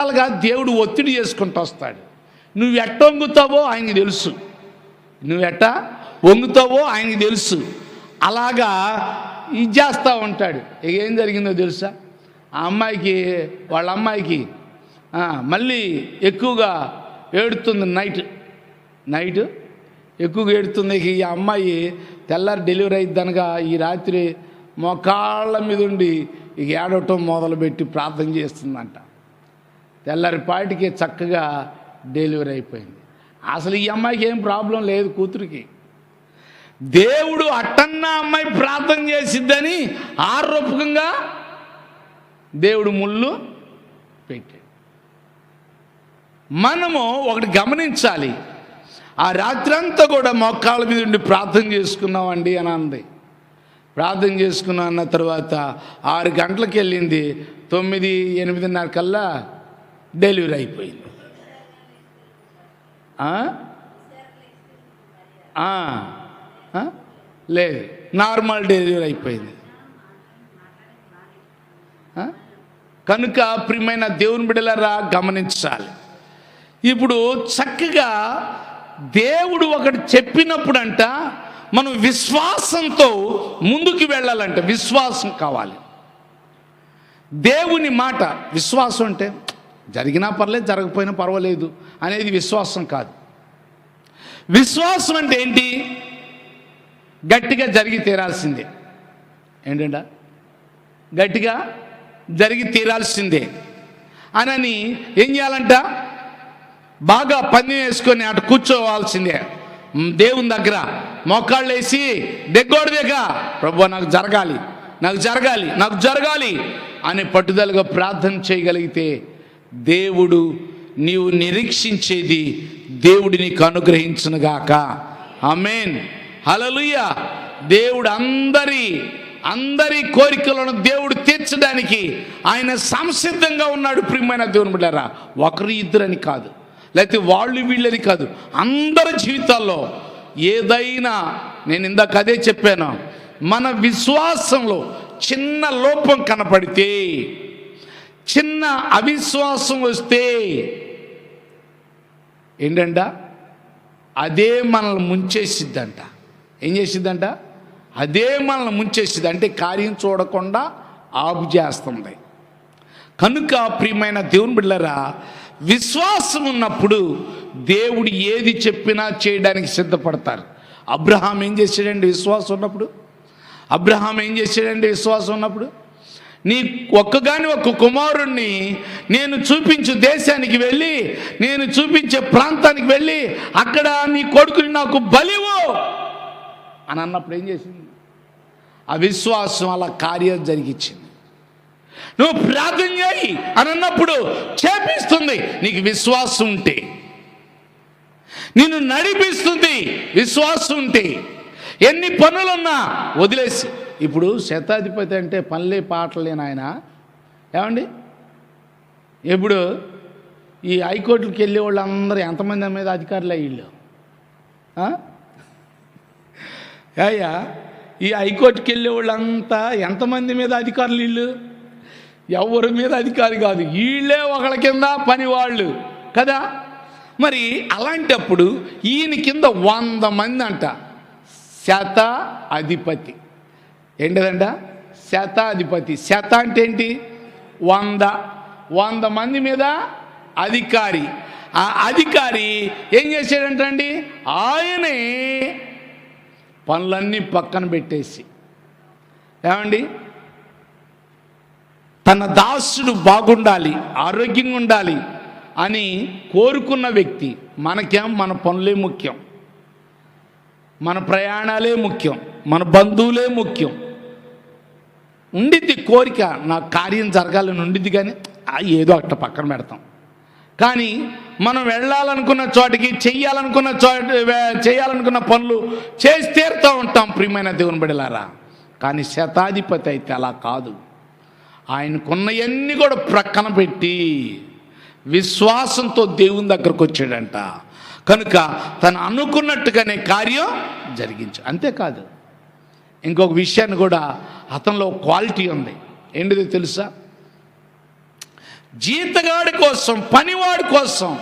రకాలుగా దేవుడు ఒత్తిడి చేసుకుంటూ వస్తాడు. నువ్వు ఎట్ట వంగుతావో ఆయనకి తెలుసు. నువ్వు ఎట్ట వంగుతావో ఆయనకి తెలుసు. అలాగా ఇది చేస్తూ ఉంటాడు. ఇక ఏం జరిగిందో తెలుసా? ఆ అమ్మాయికి వాళ్ళ అమ్మాయికి మళ్ళీ ఎక్కువగా ఏడుతుంది నైట్. నైట్? ఎక్కువగా ఏడుతుంది. ఇక ఈ అమ్మాయి తెల్లారి డెలివరీ అయిద్దనగా ఈ రాత్రి మొకాళ్ళ మీద ఉండి ఇక ఏడవటం మొదలుపెట్టి ప్రార్థన చేస్తుందంట. తెల్లారిపాటికి చక్కగా డెలివరీ అయిపోయింది. అసలు ఈ అమ్మాయికి ఏం ప్రాబ్లం లేదు కూతురికి. దేవుడు అట్టన్న అమ్మాయి ప్రార్థన చేసిద్దని ఆరోపకంగా దేవుడు ముళ్ళు పెట్టాడు. మనము ఒకటి గమనించాలి. ఆ రాత్రంతా కూడా మొక్కాల మీద ఉండి ప్రార్థన చేసుకున్నామండి అని అంది. ప్రార్థన చేసుకున్నాం అన్న తర్వాత ఆరు గంటలకు వెళ్ళింది తొమ్మిది ఎనిమిదిన్నర కల్లా డెలివరీ అయిపోయింది లేదు. నార్మల్ డెలివరీ అయిపోయింది కనుక ప్రియమైన దేవుని బిడలరా గమనించాలి. ఇప్పుడు చక్కగా దేవుడు ఒకటి చెప్పినప్పుడంట మనం విశ్వాసంతో ముందుకు వెళ్ళాలంటే. విశ్వాసం కావాలి. దేవుని మాట విశ్వాసం అంటే జరిగినా పర్లేదు జరగకపోయినా పర్వాలేదు అనేది విశ్వాసం కాదు. విశ్వాసం అంటే ఏంటి? గట్టిగా జరిగి తీరాల్సిందే. ఏంటంట? గట్టిగా జరిగి తీరాల్సిందే. అనని ఏం చేయాలంట? బాగా పని వేసుకొని అటు కూర్చోవాల్సిందే. దేవుని దగ్గర మోకాళ్ళు వేసి దెగ్గోడు ప్రభు నాకు జరగాలి నాకు జరగాలి నాకు జరగాలి అని పట్టుదలగా ప్రార్థన చేయగలిగితే దేవుడు నీవు నిరీక్షించేది దేవుడు నీకు అనుగ్రహించునుగాక అమేన్ హలలుయ దేవుడు అందరి అందరి కోరికలను దేవుడు తీర్చడానికి ఆయన సంసిద్ధంగా ఉన్నాడు. ప్రియమైన దేవుని బిడ్డారా ఒకరు ఇద్దరని కాదు లేకపోతే వాళ్ళు వీళ్ళని కాదు. అందరి జీవితాల్లో ఏదైనా నేను ఇందాక అదే చెప్పాను మన విశ్వాసంలో చిన్న లోపం కనపడితే చిన్న అవిశ్వాసం వస్తే ఏంటంట? అదే మనల్ని ముంచేసిద్దంట. ఏం చేసిద్దంట? అదే మనల్ని ముంచేసిద్ది. అంటే కార్యం చూడకుండా ఆపు చేస్తుంది. కనుక ప్రియమైన దేవుని బిళ్ళరా విశ్వాసం ఉన్నప్పుడు దేవుడు ఏది చెప్పినా చేయడానికి సిద్ధపడతారు. అబ్రహాం ఏం చేశాడండి విశ్వాసం ఉన్నప్పుడు? అబ్రహాం ఏం చేశాడండి విశ్వాసం ఉన్నప్పుడు? నీ ఒక్కగాని ఒక్క కుమారుణ్ణి నేను చూపించు దేశానికి వెళ్ళి నేను చూపించే ప్రాంతానికి వెళ్ళి అక్కడ నీ కొడుకుని నాకు బలివు అని అన్నప్పుడు ఏం చేసింది? ఆ విశ్వాసం అలా కార్యం జరిగించింది. నువ్వు ప్రార్థన చేయి అని అన్నప్పుడు చేపిస్తుంది. నీకు విశ్వాసం ఉంటే. నిన్ను నడిపిస్తుంది విశ్వాసం ఉంటే. ఎన్ని పనులున్నా వదిలేసి. ఇప్పుడు శతాధిపతి అంటే పనులే పాటలేని ఆయన. ఏమండి? ఇప్పుడు ఈ హైకోర్టుకి వెళ్ళే వాళ్ళందరూ ఎంతమంది మీద అధికారులు అయ్యిళ్ళు అయ్యా ఈ హైకోర్టుకి వెళ్ళే వాళ్ళంతా ఎంతమంది మీద అధికారులు వీళ్ళు? ఎవరి మీద అధికారి కాదు వీళ్ళే ఒకళ్ళ కింద పని వాళ్ళు కదా? మరి అలాంటప్పుడు ఈయన కింద వంద మంది అంట శత అధిపతి ఏంటిదంట? శతాధిపతి. శత అంటే ఏంటి? వంద. వంద మంది మీద అధికారి. ఆ అధికారి ఏం చేశాడంటండి? ఆయనే పనులన్నీ పక్కన పెట్టేసి. ఏమండి? తన దాసుడు బాగుండాలి ఆరోగ్యంగా ఉండాలి అని కోరుకున్న వ్యక్తి మనకేం? మన పనులే ముఖ్యం. మన ప్రయాణాలే ముఖ్యం. మన బంధువులే ముఖ్యం. ఉండిద్ది కోరిక నా కార్యం జరగాలని ఉండిద్ది కానీ ఆ ఏదో అట్ట పక్కన పెడతాం. కానీ మనం వెళ్ళాలనుకున్న చోటికి చెయ్యాలనుకున్న చోటు చేయాలనుకున్న పనులు చేసి తీరుతూ ఉంటాం ప్రియమైన దేవుని బిడలారా కానీ శతాధిపతి అయితే అలా కాదు. ఆయనకున్నవన్నీ కూడా ప్రక్కన పెట్టి విశ్వాసంతో దేవుని దగ్గరకు వచ్చాడంట. కనుక తను అనుకున్నట్టుగానే కార్యం జరిగించు అంతేకాదు. ఇంకొక విషయాన్ని కూడా అతనిలో క్వాలిటీ ఉంది. ఏంటిది తెలుసా? జీతగాడి కోసం పనివాడి కోసం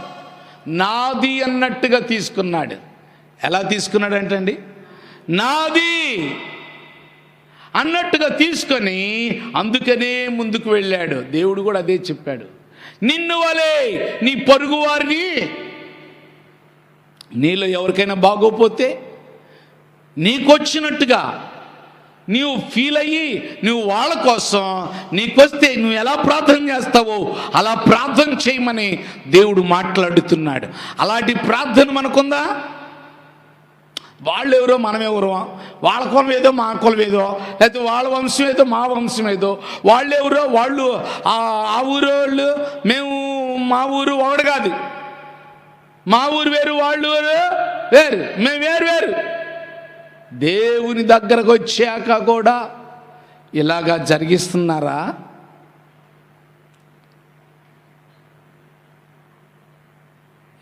నాది అన్నట్టుగా తీసుకున్నాడు. ఎలా తీసుకున్నాడు అంటండి నాది అన్నట్టుగా తీసుకొని అందుకనే ముందుకు వెళ్ళాడు. దేవుడు కూడా అదే చెప్పాడు. నిన్ను వలే నీ పొరుగు వారిని నీలో ఎవరికైనా బాగోపోతే నీకొచ్చినట్టుగా నీవు ఫీల్ అయ్యి నువ్వు వాళ్ళ కోసం నీకొస్తే నువ్వు ఎలా ప్రార్థన చేస్తావో అలా ప్రార్థన చేయమని దేవుడు మాట్లాడుతున్నాడు. అలాంటి ప్రార్థన మనకుందా? వాళ్ళు ఎవరో మనం ఎవరో వాళ్ళ కులం ఏదో మా కులం ఏదో? లేకపోతే వాళ్ళ వంశం ఏదో మా వంశం ఏదో? వాళ్ళు ఎవరో వాళ్ళు ఆ ఊరు వాళ్ళు మేము మా ఊరు ఒకడు కాదు. మా ఊరు వేరు వాళ్ళు వేరు వేరు. మేము వేరు వేరు. దేవుని దగ్గరకు వచ్చాక కూడా ఇలాగా జరిగిస్తున్నారా?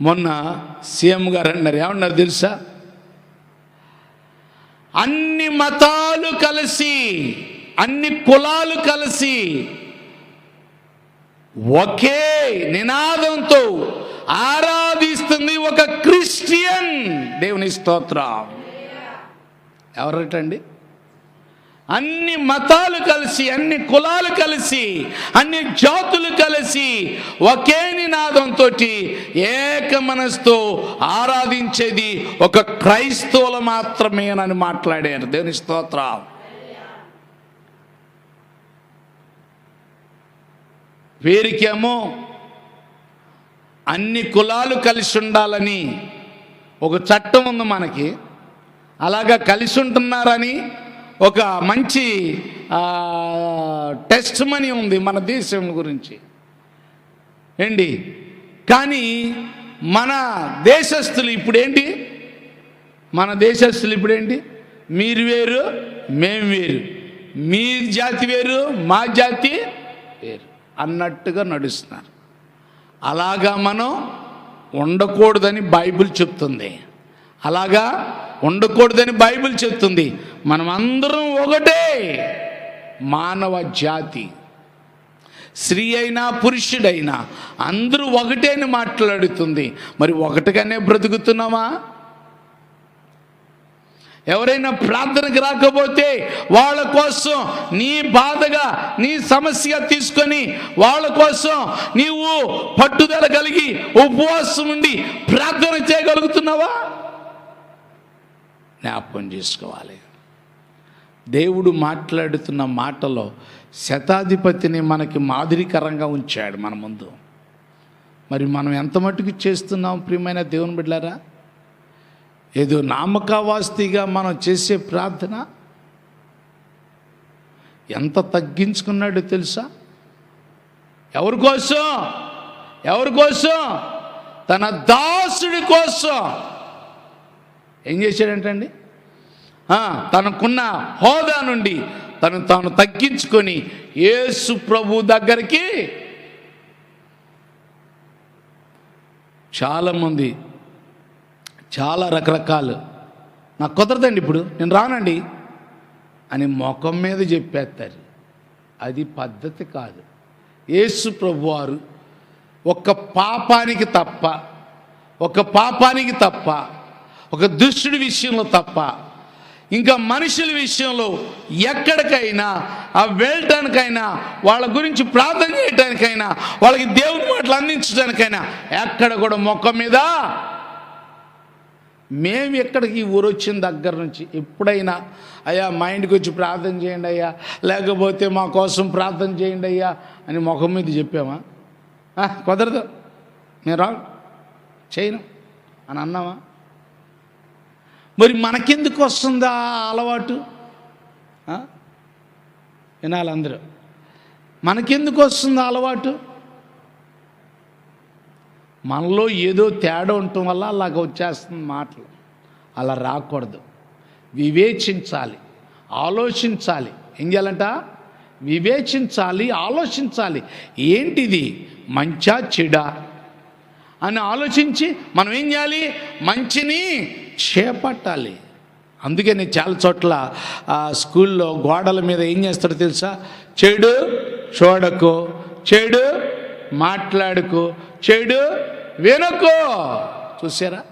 మొన్న సీఎం గారు అన్నారు ఏమన్నారు తెలుసా? అన్ని మతాలు కలిసి అన్ని కులాలు కలిసి ఒకే నినాదంతో ఆరాధిస్తుంది ఒక క్రిస్టియన్. దేవుని స్తోత్రం. ఎవరటండి? అన్ని మతాలు కలిసి అన్ని కులాలు కలిసి అన్ని జాతులు కలిసి ఒకే నినాదంతో ఏక మనసుతో ఆరాధించేది ఒక క్రైస్తవులు మాత్రమేనని మాట్లాడారు. దేవుని స్తోత్రం వీరికేమో అన్ని కులాలు కలిసి ఉండాలని ఒక చట్టం ఉంది మనకి. అలాగా కలిసి ఉంటున్నారని ఒక మంచి టెస్ట్ మనీ ఉంది మన దేశం గురించి. ఏంటి? కానీ మన దేశస్తులు ఇప్పుడేంటి? మన దేశస్తులు ఇప్పుడేంటి? మీరు వేరు మేము వేరు. మీ జాతి వేరు మా జాతి వేరు. అన్నట్టుగా నడుస్తున్నారు. అలాగా మనం ఉండకూడదని బైబిల్ చెప్తుంది. అలాగా ఉండకూడదని బైబిల్ చెప్తుంది. మనం అందరం ఒకటే మానవ జాతి. స్త్రీ అయినా పురుషుడైనా అందరూ ఒకటే అని మాట్లాడుతుంది. మరి ఒకటిగానే బ్రతుకుతున్నామా? ఎవరైనా ప్రార్థనకు రాకపోతే వాళ్ళ కోసం నీ బాధగా నీ సమస్యగా తీసుకొని వాళ్ళ కోసం నీవు పట్టుదల కలిగి ఉపవాసం ఉండి ప్రార్థన చేయగలుగుతున్నావా? జ్ఞాపకం చేసుకోవాలి. దేవుడు మాట్లాడుతున్న మాటలో శతాధిపతిని మనకి మాదిరికరంగా ఉంచాడు మన ముందు. మరి మనం ఎంత మట్టుకు చేస్తున్నాం ప్రియమైన దేవుని బిడ్డారా ఏదో నామకావాస్తిగా మనం చేసే ప్రార్థన? ఎంత తగ్గించుకున్నాడో తెలుసా? ఎవరి కోసం? ఎవరి కోసం? తన దాసుడి కోసం. ఏం చేశాడంటండి? తనకున్న హోదా నుండి తను తాను తగ్గించుకొని యేసు ప్రభు దగ్గరికి చాలామంది చాలా రకరకాలు. నాకు కుదరదండి ఇప్పుడు నేను రానండి అని ముఖం మీద చెప్పేస్తారు. అది పద్ధతి కాదు. యేసు ప్రభువారు ఒక పాపానికి తప్ప ఒక పాపానికి తప్ప ఒక దుష్టుడి విషయంలో తప్ప ఇంకా మనుషుల విషయంలో ఎక్కడికైనా ఆ వెళ్ళటానికైనా వాళ్ళ గురించి ప్రార్థన చేయటానికైనా వాళ్ళకి దేవుని మాటలు అందించడానికైనా ఎక్కడ కూడా మొక్క మీద మేము ఎక్కడికి ఈ ఊరు వచ్చిన దగ్గర నుంచి ఎప్పుడైనా అయ్యా మా ఇంటికి వచ్చి ప్రార్థన చేయండి అయ్యా లేకపోతే మా కోసం ప్రార్థన చేయండి అయ్యా అని ముఖం మీద చెప్పామా? కుదరదు. నేను రా చేయను. అని అన్నామా మరి మనకెందుకు వస్తుందా ఆ? అలవాటు వినాలి అందరూ. మనకెందుకు వస్తుంది ఆ అలవాటు? మనలో ఏదో తేడా ఉండటం వల్ల అలాగ వచ్చేస్తుంది మాటలు. అలా రాకూడదు. వివేచించాలి. ఆలోచించాలి. ఏం చేయాలంట? వివేచించాలి ఆలోచించాలి. ఏంటిది? మంచా చెడా? అని ఆలోచించి మనం ఏం చేయాలి? మంచిని చేపట్టాలి. అందుకే నేను చాలా చోట్ల ఆ, స్కూల్లో గోడల మీద ఏం చేస్తాడో తెలుసా? చెడు చూడకు చెడు మాట్లాడుకు చెడు వినుకో. చూసారా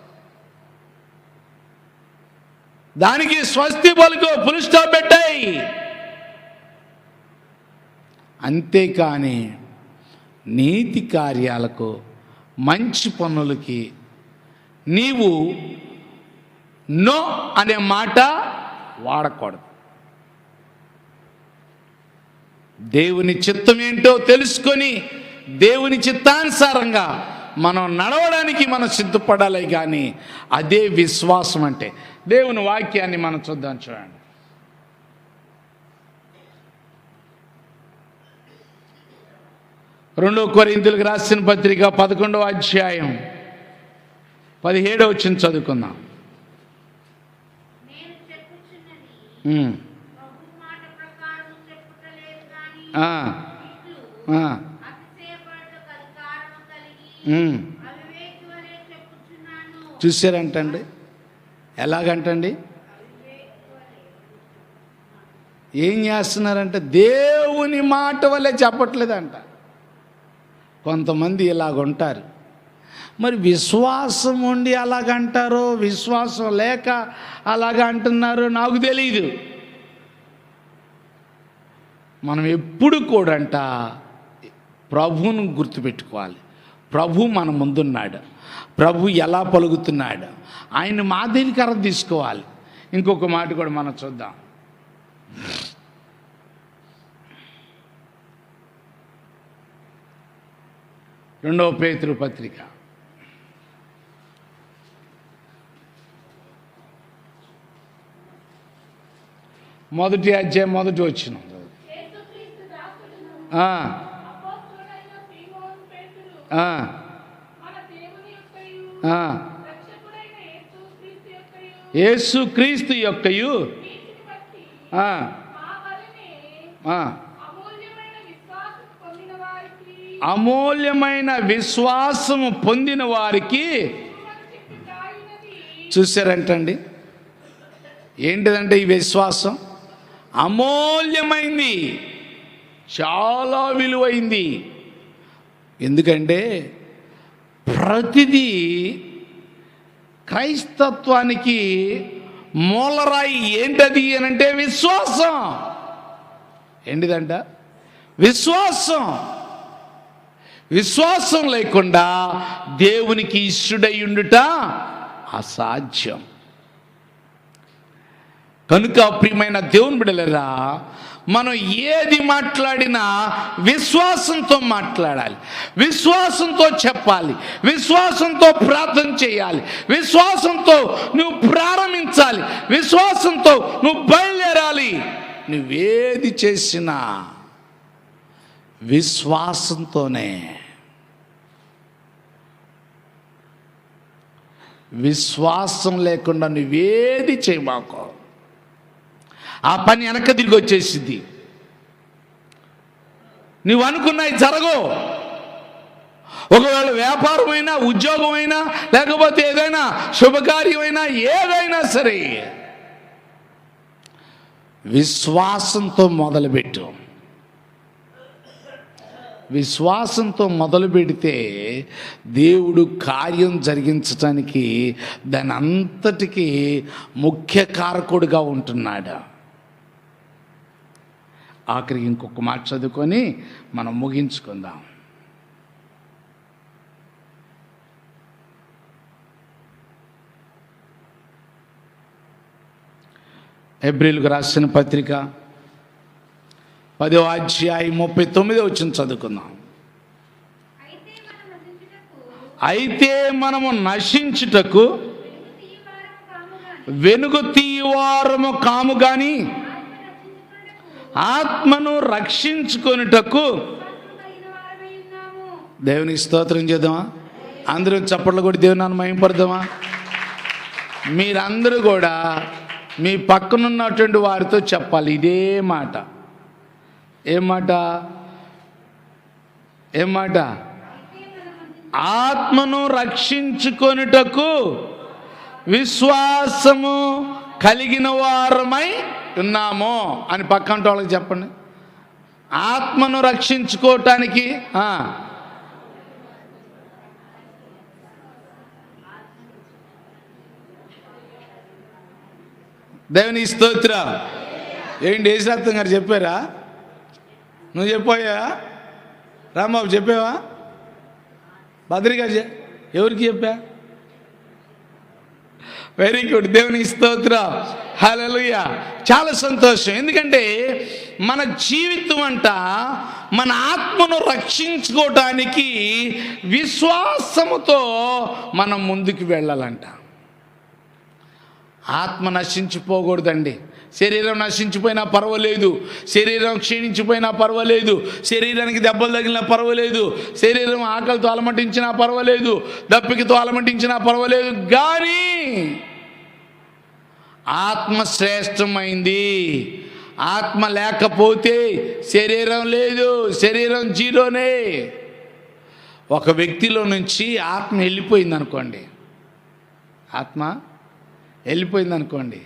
దానికి స్వస్తి పలుకు పులిస్టాప్ పెట్టాయి. అంతేకాని నీతి కార్యాలకు మంచి పనులకి నీవు నో అనే మాట వాడకూడదు. దేవుని చిత్తం ఏంటో తెలుసుకొని దేవుని చిత్తానుసారంగా మనం నడవడానికి మనం సిద్ధపడాలి కానీ అదే విశ్వాసం అంటే. దేవుని వాక్యాన్ని మనం చూద్దాం చూడండి. రెండో కొరింతలకు రాసిన పత్రిక పదకొండవ అధ్యాయం పదిహేడవ వచ్చిన చదువుకుందాం. చూసారంటండి ఎలాగంటండి? ఏం చేస్తున్నారంటే దేవుని మాట వల్లే చెప్పట్లేదంట. కొంతమంది ఇలాగుంటారు. మరి విశ్వాసం ఉండి అలాగంటారు విశ్వాసం లేక అలాగ అంటున్నారు నాకు తెలియదు మనం ఎప్పుడు కూడంట ప్రభువును గుర్తుపెట్టుకోవాలి. ప్రభు మన ముందున్నాడు. ప్రభు ఎలా పలుకుతున్నాడు. ఆయన మాదిరికరం తీసుకోవాలి. ఇంకొక మాట కూడా మనం చూద్దాం. రెండవ పేతురు పత్రిక. మొదటి అధ్యాయం మొదటి వచ్చిన యేసు క్రీస్తు యొక్కయు. అమూల్యమైన విశ్వాసం పొందిన వారికి విశ్వాసము పొందిన వారికి చూసారంటండి ఏంటిదంటే ఈ విశ్వాసం? అమూల్యమైంది. చాలా విలువైంది. ఎందుకంటే ప్రతిదీ క్రైస్తత్వానికి మూలరాయి ఏంటది అని అంటే విశ్వాసం. ఏంటిదంట? విశ్వాసం. విశ్వాసం లేకుండా దేవునికి ఇష్టుడై ఉండుట అసాధ్యం. కనుక ప్రియమైన దేవుని బిడలరా మనం ఏది మాట్లాడినా విశ్వాసంతో మాట్లాడాలి. విశ్వాసంతో చెప్పాలి. విశ్వాసంతో ప్రార్థన చేయాలి. విశ్వాసంతో నువ్వు ప్రారంభించాలి. విశ్వాసంతో నువ్వు బయలుదేరాలి. నువ్వేది చేసినా విశ్వాసంతోనే. విశ్వాసం లేకుండా నువ్వేది చేయమాకో. ఆ పని వెనక తిరిగి వచ్చేసింది. నువ్వు అనుకున్నాయి జరగవు ఒకవేళ వ్యాపారమైనా ఉద్యోగమైనా లేకపోతే ఏదైనా శుభకార్యమైనా ఏదైనా సరే విశ్వాసంతో మొదలుపెట్టు. విశ్వాసంతో మొదలు పెడితే దేవుడు కార్యం జరిగించటానికి దాని అంతటికీ ముఖ్య కారకుడుగా ఉంటున్నాడు. ఆఖరికి ఇంకొక మాట చదువుకొని మనం ముగించుకుందాం. ఏప్రిల్కు రాసిన పత్రిక పదో అధ్యాయం ముప్పై తొమ్మిదో వచ్చిన చదువుకుందాం. అయితే మనము నశించుటకు వెలుగు తీయవారము కాము గాని వెనుక తీవారము కాము గాని ఆత్మ ఆత్మను రక్షించుకొనుటకు. దేవుని దేవునికి స్తోత్రం చేద్దామా? అందరూ చప్పట్లు కూడా దేవుని మయంపడదామా మీరందరూ కూడా మీ పక్కనున్నటువంటి వారితో చెప్పాలి. ఇదే మాట. ఏం మాట? ఏం మాట? ఆత్మను రక్షించుకొనుటకు విశ్వాసము కలిగిన వారమై ఉన్నామో అని పక్కంటి వాళ్ళకి చెప్పండి. ఆత్మను రక్షించుకోవటానికి దేవుని స్తోత్ర. ఏంటి ఏశార్థం గారు చెప్పారా? నువ్వు చెప్పాయా రాంబాబు చెప్పావా? భద్రిక ఎవరికి చెప్పా? వెరీ గుడ్ దేవుని స్తోత్ర. హల్లెలూయా చాలా సంతోషం. ఎందుకంటే మన జీవితం అంట మన ఆత్మను రక్షించుకోవటానికి విశ్వాసముతో మనం ముందుకు వెళ్ళాలంట. ఆత్మ నశించిపోకూడదండి. శరీరం నశించిపోయినా పర్వాలేదు. శరీరం క్షీణించిపోయినా పర్వాలేదు. శరీరానికి దెబ్బలు తగిలినా పర్వాలేదు. శరీరం ఆకలితో అలమటించినా పర్వాలేదు. దప్పికితో అలమటించినా పర్వాలేదు. కానీ ఆత్మ శ్రేష్టమైంది. ఆత్మ లేకపోతే శరీరం లేదు. శరీరం జీరోనే. ఒక వ్యక్తిలో నుంచి ఆత్మ వెళ్ళిపోయింది అనుకోండి ఆత్మ వెళ్ళిపోయింది అనుకోండి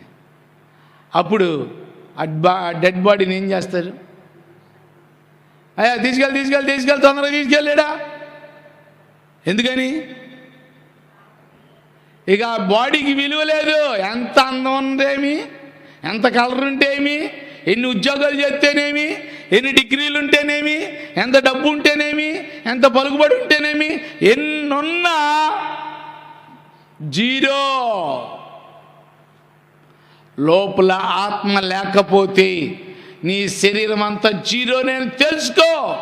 అప్పుడు అడ్బా డెడ్ బాడీని ఏం చేస్తారు? అయ్యా తీసుకెళ్ళి తీసుకెళ్ళి తీసుకెళ్ళి తొందరగా తీసుకెళ్ళాడా? ఎందుకని? ఇక ఆ బాడీకి విలువ లేదు. ఎంత అందం ఉందేమి ఎంత కలర్ ఉంటేమి ఎన్ని ఉద్యోగాలు చేస్తేనేమి? ఎన్ని డిగ్రీలు ఉంటేనేమి? ఎంత డబ్బు ఉంటేనేమి? ఎంత పలుకుబడి ఉంటేనేమి? ఎన్నున్నా జీరో. లోపల ఆత్మ లేకపోతే నీ శరీరం అంతా జీరో నేను తెలుసుకో.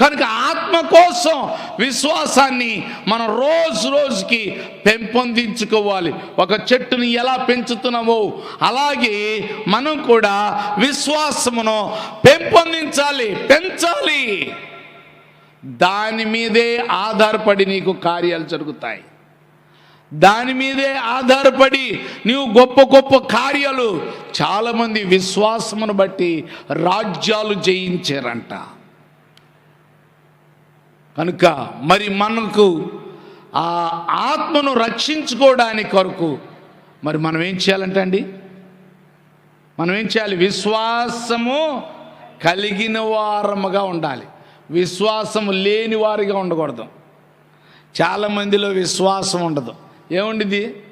కనుక ఆత్మ కోసం విశ్వాసాన్ని మనం రోజు రోజుకి పెంపొందించుకోవాలి. ఒక చెట్టుని ఎలా పెంచుతున్నామో అలాగే మనం కూడా విశ్వాసమును పెంపొందించాలి పెంచాలి. దాని మీదే ఆధారపడి నీకు కార్యాలు జరుగుతాయి. దాని మీదే ఆధారపడి నీవు గొప్ప గొప్ప కార్యాలు చాలామంది విశ్వాసమును బట్టి రాజ్యాలు జయించారంట. కనుక మరి మనకు ఆ ఆత్మను రక్షించుకోవడానికి కొరకు మరి మనం ఏం చేయాలంటే అండి? మనం ఏం చేయాలి? విశ్వాసము కలిగిన వారముగా ఉండాలి. విశ్వాసము లేని వారిగా ఉండకూడదు. చాలామందిలో విశ్వాసం ఉండదు. ఏముండిది?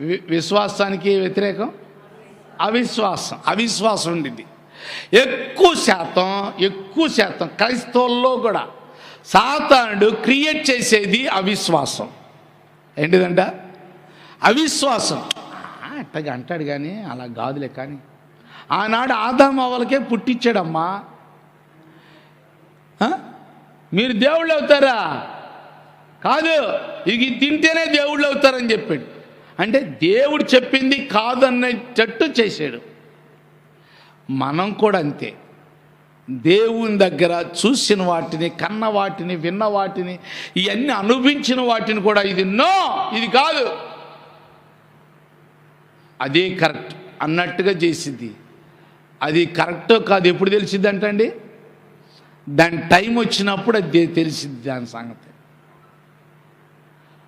విశ్వాసానికి వ్యతిరేకం? అవిశ్వాసం. అవిశ్వాసం ఉండిద్ది. ఎక్కువ శాతం ఎక్కువ శాతం క్రైస్తవుల్లో కూడా సాతానుడు క్రియేట్ చేసేది అవిశ్వాసం. ఏంటిదంట? అవిశ్వాసం. ఆ, అట్టగా అంటాడు కానీ అలా కాదులే కానీ. ఆనాడు ఆదాం పుట్టించాడమ్మా. మీరు దేవుళ్ళు అవుతారా? కాదు ఇది తింటేనే దేవుళ్ళు అవుతారని చెప్పాడు. అంటే దేవుడు చెప్పింది కాదన్నట్టు చేశాడు. మనం కూడా అంతే. దేవుని దగ్గర చూసిన వాటిని కన్న వాటిని విన్న వాటిని ఇవన్నీ అనుభవించిన వాటిని కూడా ఇది నో ఇది కాదు. అదే కరెక్ట్ అన్నట్టుగా చేసింది. అది కరెక్టో కాదు ఎప్పుడు తెలిసిద్ది అంటండి దాని టైం వచ్చినప్పుడు అది తెలిసింది దాని సంగతి.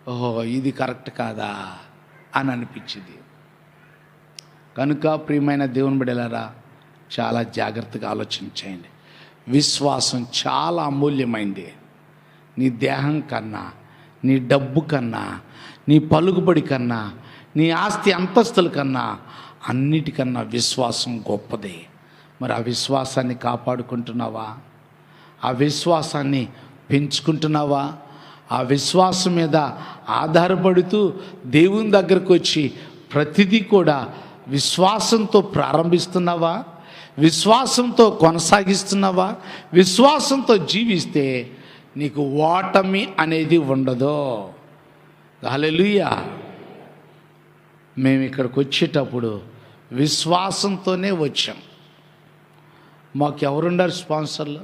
ఓహో ఇది కరెక్ట్ కాదా అని అనిపించింది. కనుక ప్రియమైన దేవుని బిడలారా చాలా జాగ్రత్తగా ఆలోచించేయండి విశ్వాసం చాలా అమూల్యమైంది. నీ దేహం కన్నా నీ డబ్బు కన్నా నీ పలుకుబడి కన్నా నీ ఆస్తి అంతస్తుల కన్నా అన్నిటికన్నా విశ్వాసం గొప్పది. మరి ఆ విశ్వాసాన్ని కాపాడుకుంటున్నావా? ఆ విశ్వాసాన్ని పెంచుకుంటున్నావా? ఆ విశ్వాసం మీద ఆధారపడుతూ దేవుని దగ్గరకు వచ్చి ప్రతిదీ కూడా విశ్వాసంతో ప్రారంభిస్తున్నావా? విశ్వాసంతో కొనసాగిస్తున్నావా? విశ్వాసంతో జీవిస్తే నీకు ఓటమి అనేది ఉండదు. హలెలుయా మేము ఇక్కడికి వచ్చేటప్పుడు విశ్వాసంతోనే వచ్చాం. మాకు ఎవరున్నారు స్పాన్సర్లు?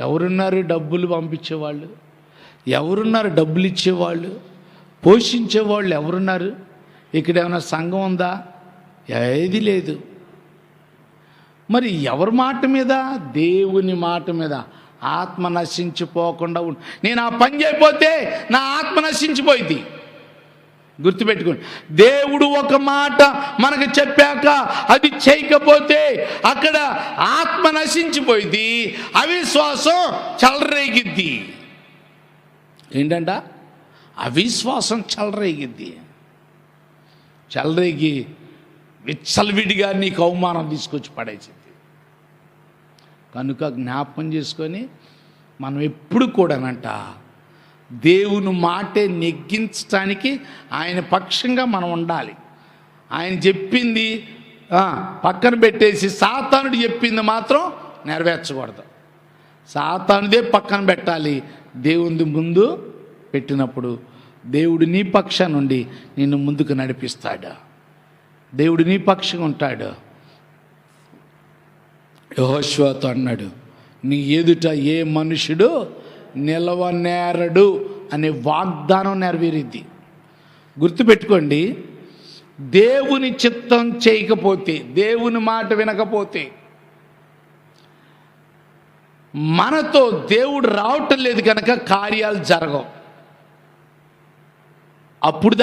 ఎవరున్నారు డబ్బులు పంపించేవాళ్ళు? ఎవరున్నారు? డబ్బులు ఇచ్చేవాళ్ళు పోషించేవాళ్ళు ఎవరున్నారు? ఇక్కడ ఏమైనా సంఘం ఉందా? ఏది లేదు. మరి ఎవరి మాట మీద? దేవుని మాట మీద. ఆత్మ నశించిపోకుండా ఉండు. నేను ఆ పని చేయకపోతే నా ఆత్మ నశించిపోయింది. గుర్తుపెట్టుకోండి. దేవుడు ఒక మాట మనకు చెప్పాక అది చేయకపోతే అక్కడ ఆత్మ నశించిపోయింది. అవిశ్వాసం చలరేగిద్ది. ఏంటంట? అవిశ్వాసం చలరేగిద్ది చలరేగి విచ్చలవిడిగా నీకు అవమానం తీసుకొచ్చి పడేసింది. కనుక జ్ఞాపకం చేసుకొని మనం ఎప్పుడు కూడానంట దేవుని మాటే నెగ్గించడానికి ఆయన పక్షంగా మనం ఉండాలి. ఆయన చెప్పింది పక్కన పెట్టేసి సాతానుడు చెప్పింది మాత్రం నెరవేర్చకూడదు. సాతానుదే పక్కన పెట్టాలి. దేవుని ముందు పెట్టినప్పుడు దేవుడు నీ పక్ష నుండి నిన్ను ముందుకు నడిపిస్తాడు. దేవుడు నీ పక్షంగా ఉంటాడు. యహోశ్వతో అన్నాడు నీ ఎదుట ఏ మనుషుడు నిలవనేరడు అనే వాగ్దానం నెరవేరిద్ది గుర్తుపెట్టుకోండి దేవుని చిత్తం చేయకపోతే దేవుని మాట వినకపోతే మనతో దేవుడు రావటం లేదు కనుక కార్యాలు జరగవు. అప్పుడు